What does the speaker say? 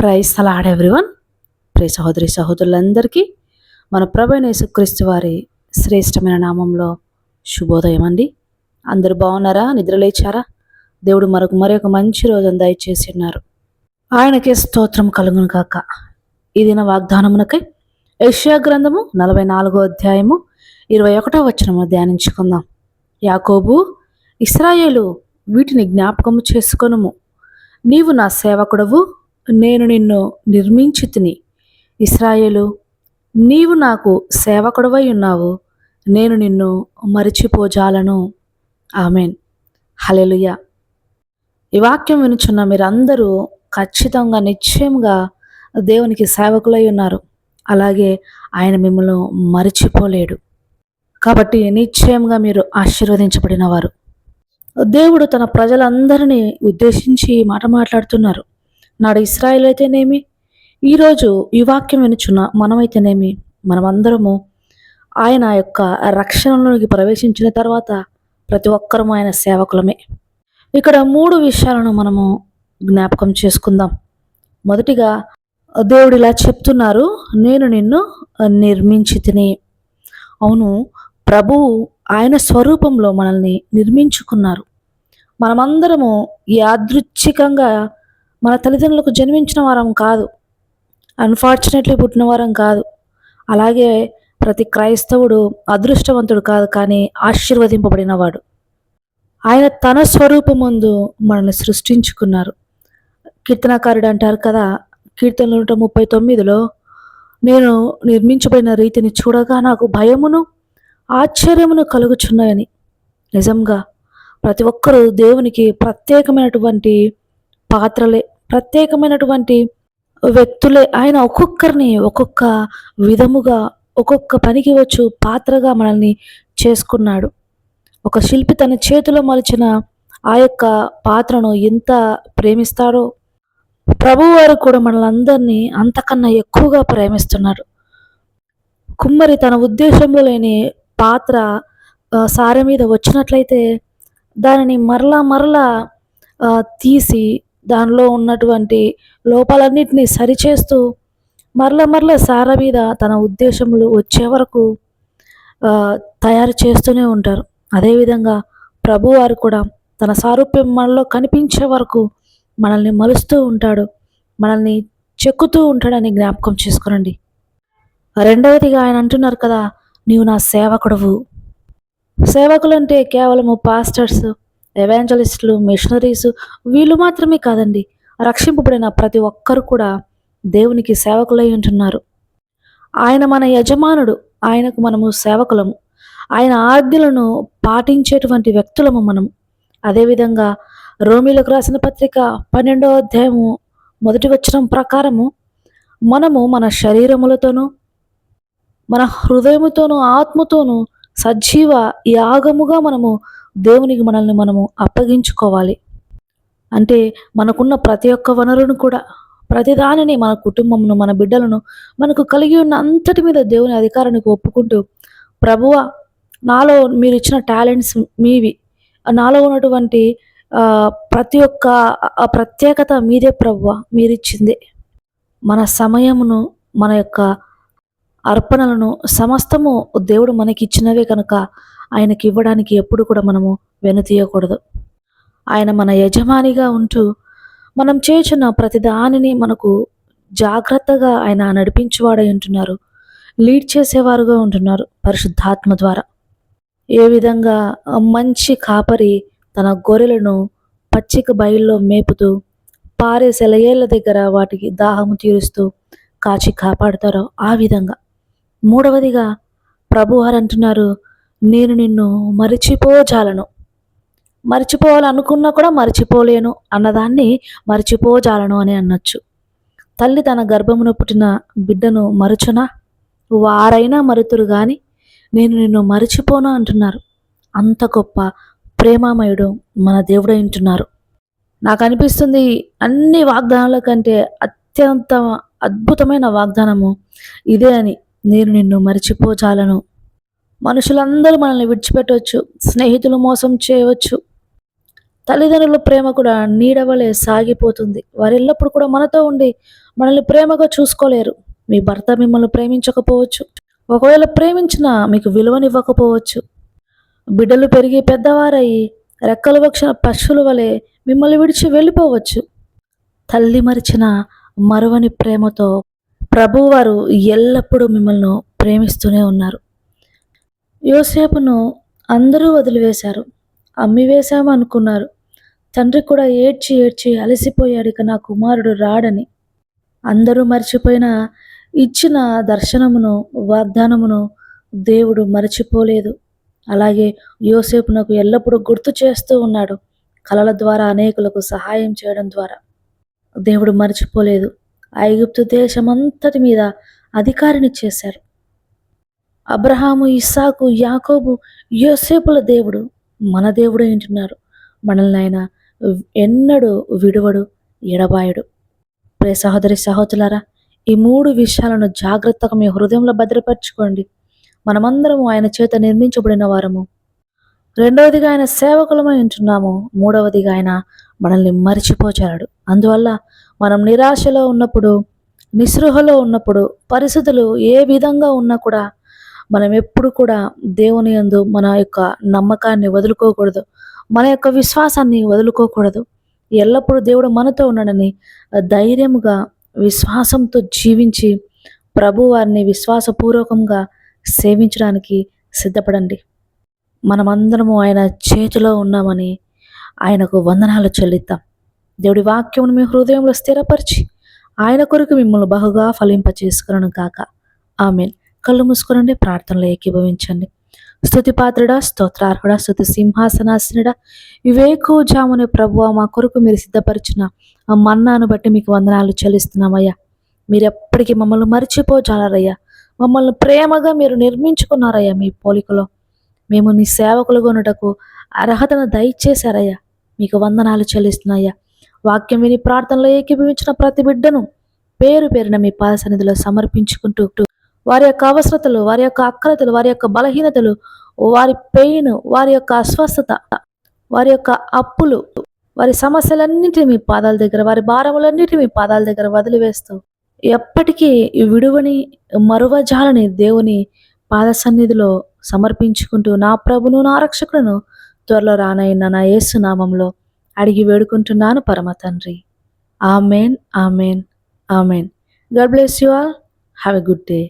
Price అలాడ్ everyone. ప్రియ సహోదరి సహోదరులందరికీ మన ప్రభైన యేసుక్రీస్తు వారి శ్రేష్టమైన నామంలో శుభోదయం అండి. అందరూ బాగున్నారా? నిద్ర లేచారా? దేవుడు మరొక మరి ఒక మంచి రోజు దయచేసి ఉన్నారు. ఆయనకే స్తోత్రం కలుగును కాక ఇది నా వాగ్దానమునకై యెషయా గ్రంథము నలభై నాలుగో అధ్యాయము ఇరవై ఒకటో వచనము ధ్యానించుకుందాం. యాకోబు ఇస్రాయేలు వీటిని జ్ఞాపకము చేసుకొనుము. నీవు నా సేవకుడవు నేను నిన్ను నిర్మించి తిని ఇస్రాయేలు నీవు నాకు సేవకుడవై ఉన్నావు. నేను నిన్ను మరిచిపోజాలను. ఆమెన్. హలెలుయ ఈ వాక్యం వినుచున్న మీరందరూ ఖచ్చితంగా నిశ్చయంగా దేవునికి సేవకులై ఉన్నారు. అలాగే ఆయన మిమ్మల్ని మరిచిపోలేడు. కాబట్టి నిశ్చయంగా మీరు ఆశీర్వదించబడిన వారు దేవుడు తన ప్రజలందరినీ ఉద్దేశించి మాట మాట్లాడుతున్నారు. నాడు ఇస్రాయిల్ అయితేనేమి ఈరోజు ఈ వాక్యం వినుచున్న మనమైతేనేమి? మనమందరము ఆయన యొక్క రక్షణలోకి ప్రవేశించిన తర్వాత ప్రతి ఒక్కరము ఆయన సేవకులమే. ఇక్కడ మూడు విషయాలను మనము జ్ఞాపకం చేసుకుందాం. మొదటిగా దేవుడు ఇలా చెప్తున్నారు నేను నిన్ను నిర్మించి తిని అవును ప్రభువు ఆయన స్వరూపంలో మనల్ని నిర్మించుకున్నారు. మనమందరము యాదృచ్ఛికంగా మన తల్లిదండ్రులకు జన్మించిన వారం కాదు. అన్ఫార్చునేట్లీ పుట్టిన వారం కాదు. అలాగే ప్రతి క్రైస్తవుడు అదృష్టవంతుడు కాదు కానీ ఆశీర్వదింపబడినవాడు. ఆయన తన స్వరూపమందు మనల్ని సృష్టించుకున్నారు. కీర్తనకారుడు అంటారు కదా కీర్తనలు నూట ముప్పై తొమ్మిదిలో నేను నిర్మించబడిన రీతిని చూడగా నాకు భయమును ఆశ్చర్యమును కలుగుచున్నాయని. నిజంగా ప్రతి ఒక్కరూ దేవునికి ప్రత్యేకమైనటువంటి పాత్రలే. ప్రత్యేకమైనటువంటి వ్యక్తులే ఆయన ఒక్కొక్కరిని ఒక్కొక్క విధముగా ఒక్కొక్క పనికి వచ్చు పాత్రగా మనల్ని చేసుకున్నాడు. ఒక శిల్పి తన చేతిలో మలిచిన ఆ యొక్క పాత్రను ఎంత ప్రేమిస్తాడో ప్రభువారు కూడా మనలందరినీ అంతకన్నా ఎక్కువగా ప్రేమిస్తున్నారు. కుమ్మరి తన ఉద్దేశంలో లేని పాత్ర సారె మీద వచ్చినట్లయితే దానిని మరలా మరలా తీసి దానిలో ఉన్నటువంటి లోపాలన్నింటినీ సరిచేస్తూ మరల మరల సార మీద తన ఉద్దేశములు వచ్చే వరకు తయారు చేస్తూనే ఉంటారు. అదేవిధంగా ప్రభువారు కూడా తన సారూప్యం మనలో కనిపించే వరకు మనల్ని మలుస్తూ ఉంటాడు. మనల్ని చెక్కుతూ ఉంటాడని జ్ఞాపకం చేసుకునండి. రెండవదిగా ఆయన అంటున్నారు కదా నీవు నా సేవకుడవు. సేవకులు అంటే కేవలము పాస్టర్స్ ఎవాంజలిస్టులు మిషనరీస్ వీళ్ళు మాత్రమే కాదండి. రక్షింపబడిన ప్రతి ఒక్కరు కూడా దేవునికి సేవకులై ఉంటున్నారు. ఆయన మన యజమానుడు ఆయనకు మనము సేవకులము. ఆయన ఆజ్ఞలను పాటించేటువంటి వ్యక్తులము మనం అదేవిధంగా రోమిలకు రాసిన పత్రిక పన్నెండవ అధ్యాయము మొదటి వచనం ప్రకారము మనము మన శరీరములతోనూ మన హృదయముతోనూ ఆత్మతోనూ సజీవ యాగముగా మనము దేవునికి మనల్ని మనము అప్పగించుకోవాలి. అంటే మనకున్న ప్రతి ఒక్క వనరును కూడా ప్రతిదానిని మన కుటుంబమును మన బిడ్డలను మనకు కలిగి ఉన్న అంతటి మీద దేవుని అధికారానికి ఒప్పుకుంటూ ప్రభువ నాలో మీరు ఇచ్చిన టాలెంట్స్ మీవి నాలో ఉన్నటువంటి ప్రతి ఒక్క ప్రత్యేకత మీదే ప్రభువ మీరిచ్చిందే. మన సమయమును మన యొక్క అర్పణలను సమస్తము దేవుడు మనకి ఇచ్చినవే కనుక ఆయనకి ఇవ్వడానికి ఎప్పుడు కూడా మనము వెనుతీయకూడదు ఆయన మన యజమానిగా ఉంటూ మనం చేసిన ప్రతి దానిని మనకు జాగ్రత్తగా ఆయన నడిపించేవాడై ఉంటున్నారు. లీడ్ చేసేవారుగా ఉంటున్నారు పరిశుద్ధాత్మ ద్వారా. ఏ విధంగా మంచి కాపరి తన గొర్రెలను పచ్చిక బయల్లో మేపుతూ పారే సెలయేళ్ళ దగ్గర వాటికి దాహము తీరుస్తూ కాచి కాపాడుతారో ఆ విధంగా. మూడవదిగా ప్రభువారు అంటున్నారు నేను నిన్ను మరిచిపోజాలను. మర్చిపోవాలనుకున్నా కూడా మరిచిపోలేను అన్నదాన్ని మరిచిపోజాలను అని అనొచ్చు. తల్లి తన గర్భమున పుట్టిన బిడ్డను మరుచునా? వారైనా మరుతురు గాని నేను నిన్ను మరిచిపోను అంటున్నారు. అంత గొప్ప ప్రేమామయుడు మన దేవుడు అంటున్నారు నాకు అనిపిస్తుంది అన్ని వాగ్దానాల కంటే అత్యంత అద్భుతమైన వాగ్దానము ఇదే అని నేను నిన్ను మరిచిపోజాలను మనుషులందరూ మనల్ని విడిచిపెట్టవచ్చు స్నేహితులు మోసం చేయవచ్చు. తల్లిదండ్రుల ప్రేమ కూడా నీడవలే సాగిపోతుంది. వారు ఎల్లప్పుడు కూడా మనతో ఉండి మనల్ని ప్రేమగా చూసుకోలేరు. మీ భర్త మిమ్మల్ని ప్రేమించకపోవచ్చు. ఒకవేళ ప్రేమించినా మీకు విలువనివ్వకపోవచ్చు. బిడ్డలు పెరిగి పెద్దవారయ్యి రెక్కలు వక్షిన పశువుల వలె మిమ్మల్ని విడిచి వెళ్ళిపోవచ్చు. తల్లి మరిచిన మరువని ప్రేమతో ప్రభువారు ఎల్లప్పుడూ మిమ్మల్ని ప్రేమిస్తూనే ఉన్నారు. యోసేపును అందరూ వదిలివేశారు. అమ్మి అనుకున్నారు. తండ్రి కూడా ఏడ్చి ఏడ్చి అలసిపోయాడు ఇక నా కుమారుడు రాడని. అందరూ మర్చిపోయిన ఇచ్చిన దర్శనమును వాగ్దానమును దేవుడు మరచిపోలేదు. అలాగే యోసేపునకు ఎల్లప్పుడూ గుర్తు చేస్తూ ఉన్నాడు కళల ద్వారా అనేకులకు సహాయం చేయడం ద్వారా. దేవుడు మర్చిపోలేదు. ఐగుప్తు దేశమంతటి మీద అధికారిని చేశారు. అబ్రహాము ఇస్సాకు యాకోబు యోసేపుల దేవుడు మన దేవుడు ఏంటున్నారు మనల్ని ఆయన ఎన్నడూ విడువడు ఎడబాయడు. ప్రే సహోదరి సహోదరులారా ఈ మూడు విషయాలను జాగ్రత్తగా మీ హృదయంలో భద్రపరచుకోండి. మనమందరము ఆయన చేత నిర్మించబడిన వారము. రెండవదిగా ఆయన సేవకులమై ఉంటున్నాము. మూడవదిగా ఆయన మనల్ని మరిచిపోచాడు అందువల్ల మనం నిరాశలో ఉన్నప్పుడు నిస్పృహలో ఉన్నప్పుడు పరిస్థితులు ఏ విధంగా ఉన్నా కూడా మనం ఎప్పుడు కూడా దేవుని యందు మన యొక్క నమ్మకాన్ని వదులుకోకూడదు. మన యొక్క విశ్వాసాన్ని వదులుకోకూడదు. ఎల్లప్పుడూ దేవుడు మనతో ఉన్నాడని ధైర్యముగా విశ్వాసంతో జీవించి ప్రభువారిని విశ్వాసపూర్వకంగా సేవించడానికి సిద్ధపడండి. మనమందరము ఆయన చేతిలో ఉన్నామని ఆయనకు వందనాలు చెల్లిద్దాం. దేవుడి వాక్యమును మీ హృదయంలో స్థిరపరిచి ఆయన కొరకు మిమ్మల్ని బహుగా ఫలింపచేసుకులను కాక ఆమెన్. కళ్ళు మూసుకునండి ప్రార్థనలో ఏకీభవించండి. స్థుతి పాత్రుడా స్తోత్రార్హుడా స్థుతి సింహాసనాసనుడా వివేకోజాముని ప్రభువ మా కొరకు మీరు సిద్ధపరిచిన ఆ మన్నాను బట్టి మీకు వందనాలు చెల్లిస్తున్నామయ్యా. మీరు ఎప్పటికీ మమ్మల్ని మర్చిపోజాలరయ్యా. మమ్మల్ని ప్రేమగా మీరు నిర్మించుకున్నారయ్యా మీ పోలికలో. మేము నీ సేవకులు కొనుటకు అర్హతను దయచేశారయ్యా. మీకు వందనాలు చెల్లిస్తున్నాయ్యా. వాక్యం విని ప్రార్థనలో ఏకీభవించిన ప్రతి బిడ్డను పేరు పేరున మీ పాదసన్నిధిలో సమర్పించుకుంటూ వారి యొక్క అవసరతలు వారి యొక్క అక్రతలు వారి యొక్క బలహీనతలు వారి పెయిన్ వారి యొక్క అస్వస్థత వారి యొక్క అప్పులు వారి సమస్యలన్నింటినీ మీ పాదాల దగ్గర వారి భారములన్నిటి మీ పాదాల దగ్గర వదిలివేస్తూ ఎప్పటికీ విడువని మరువజాలని దేవుని పాద సన్నిధిలో సమర్పించుకుంటూ నా ప్రభును నా రక్షకులను త్వరలో రానయ్యన్న నా యేసు నామంలో అడిగి వేడుకుంటున్నాను పరమ తండ్రి. Amen amen amen. God bless you all. Have a good day.